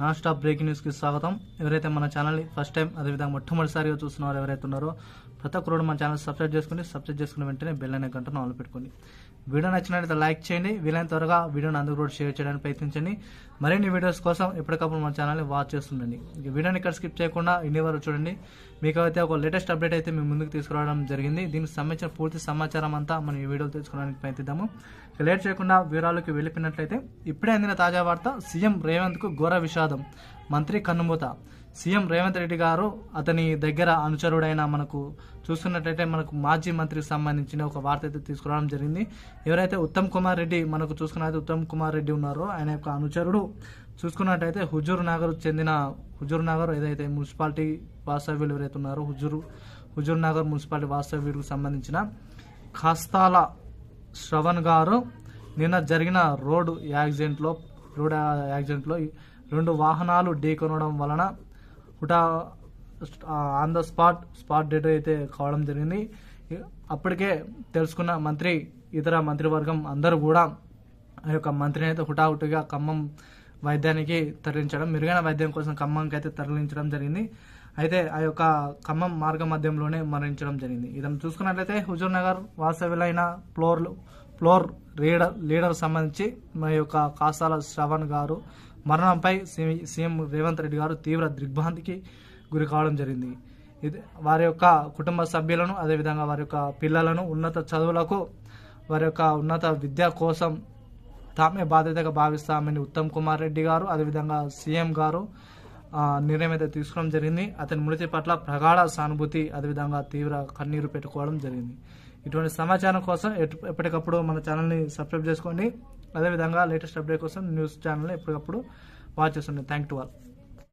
non stop breaking న్యూస్కి స్వాగతం. ఎవరైతే మన ఛానల్ని ఫస్ట్ టైం అదేవిధంగా మొట్టమొదటిసారిగా చూస్తున్నారు ఎవరైతే ఉన్నారో ప్రతి ఒక్కరు మన ఛానల్ సబ్స్క్రైబ్ చేసుకుని సబ్స్క్రైబ్ చేసుకున్న వెంటనే బెల్ అనే గంటను ఆన్ పెట్టుకోండి. వీడియో నచ్చినట్లయితే లైక్ చేయండి. వీలైన త్వరగా వీడియోని అందరూ కూడా షేర్ చేయడానికి ప్రయత్నించండి. మరిన్ని వీడియోస్ కోసం ఎప్పటికప్పుడు మన ఛానల్ని వాచ్ చేస్తుండండి. వీడియోని ఇక్కడ స్కిప్ చేయకుండా ఇన్ని వరకు చూడండి. మీకు అయితే ఒక లేటెస్ట్ అప్డేట్ అయితే మేము ముందుకు తీసుకురావడం జరిగింది. దీనికి సంబంధించిన పూర్తి సమాచారం అంతా మనం ఈ వీడియోలో తెలుసుకోవడానికి ప్రయత్నిద్దాము. లేట్ చేయకుండా వివరాలకు వెళ్ళిపోయినట్లయితే ఇప్పుడే అందిన తాజా వార్త సీఎం రేవంత్కు ఘోర విషాదం. మంత్రి కన్నుమూత. సీఎం రేవంత్ రెడ్డి గారు అతని దగ్గర అనుచరుడైన మనకు చూస్తున్నట్లయితే మనకు మాజీ మంత్రికి సంబంధించిన ఒక వార్త అయితే తీసుకురావడం జరిగింది. ఎవరైతే ఉత్తమ్ కుమార్ రెడ్డి మనకు చూసుకున్నట్లయితే ఉత్తమ్ కుమార్ రెడ్డి ఉన్నారో ఆయన యొక్క అనుచరుడు. చూసుకున్నట్టయితే హుజూర్ నగర్ చెందిన హుజూర్ నగర్ ఏదైతే మున్సిపాలిటీ వాస్తవ్యులు ఎవరైతే ఉన్నారో హుజూర్ హుజూర్ నగర్ మున్సిపాలిటీ వాస్తవ్యుడికి సంబంధించిన ఖాస్తాల శ్రవణ్ గారు నిన్న జరిగిన రోడ్డు యాక్సిడెంట్లో రోడ్ యాక్సిడెంట్లో రెండు వాహనాలు ఢీకొనడం వలన హుటా on the spot spot dead అయితే కావడం జరిగింది. అప్పటికే తెలుసుకున్న మంత్రి ఇతర మంత్రివర్గం అందరూ కూడా ఆ యొక్క మంత్రిని అయితే హుటాహుటిగా ఖమ్మం వైద్యానికి తరలించడం మెరుగైన వైద్యం కోసం ఖమ్మంకి అయితే తరలించడం జరిగింది. అయితే ఆ యొక్క ఖమ్మం మార్గ మధ్యంలోనే మరణించడం జరిగింది. ఇదం చూసుకున్నట్లయితే హుజూర్ నగర్ వాసవిలైన ఫ్లోర్ ఫ్లోర్ లీడర్ లీడర్ సంబంధించి మా యొక్క కాసాల శ్రవణ్ గారు మరణంపై సి- సీఎం రేవంత్ రెడ్డి గారు తీవ్ర దిగ్భ్రాంతికి గురి కావడం జరిగింది. ఇది వారి యొక్క కుటుంబ సభ్యులను అదేవిధంగా వారి యొక్క పిల్లలను ఉన్నత చదువులకు వారి యొక్క ఉన్నత విద్య కోసం తామే బాధ్యతగా భావిస్తామని ఉత్తమ్ కుమార్ రెడ్డి గారు అదేవిధంగా సీఎం గారు నిర్ణయం అయితే తీసుకోవడం జరిగింది. అతని మృతి పట్ల ప్రగాఢ సానుభూతి అదేవిధంగా తీవ్ర కన్నీరు పెట్టుకోవడం జరిగింది. ఇటువంటి సమాచారం కోసం ఎప్పటికప్పుడు మన ఛానల్ని సబ్స్క్రైబ్ చేసుకోండి. అదేవిధంగా లేటెస్ట్ అప్డేట్ కోసం న్యూస్ ఛానల్ని ఎప్పటికప్పుడు వాచ్ చేస్తుండే. Thank to all.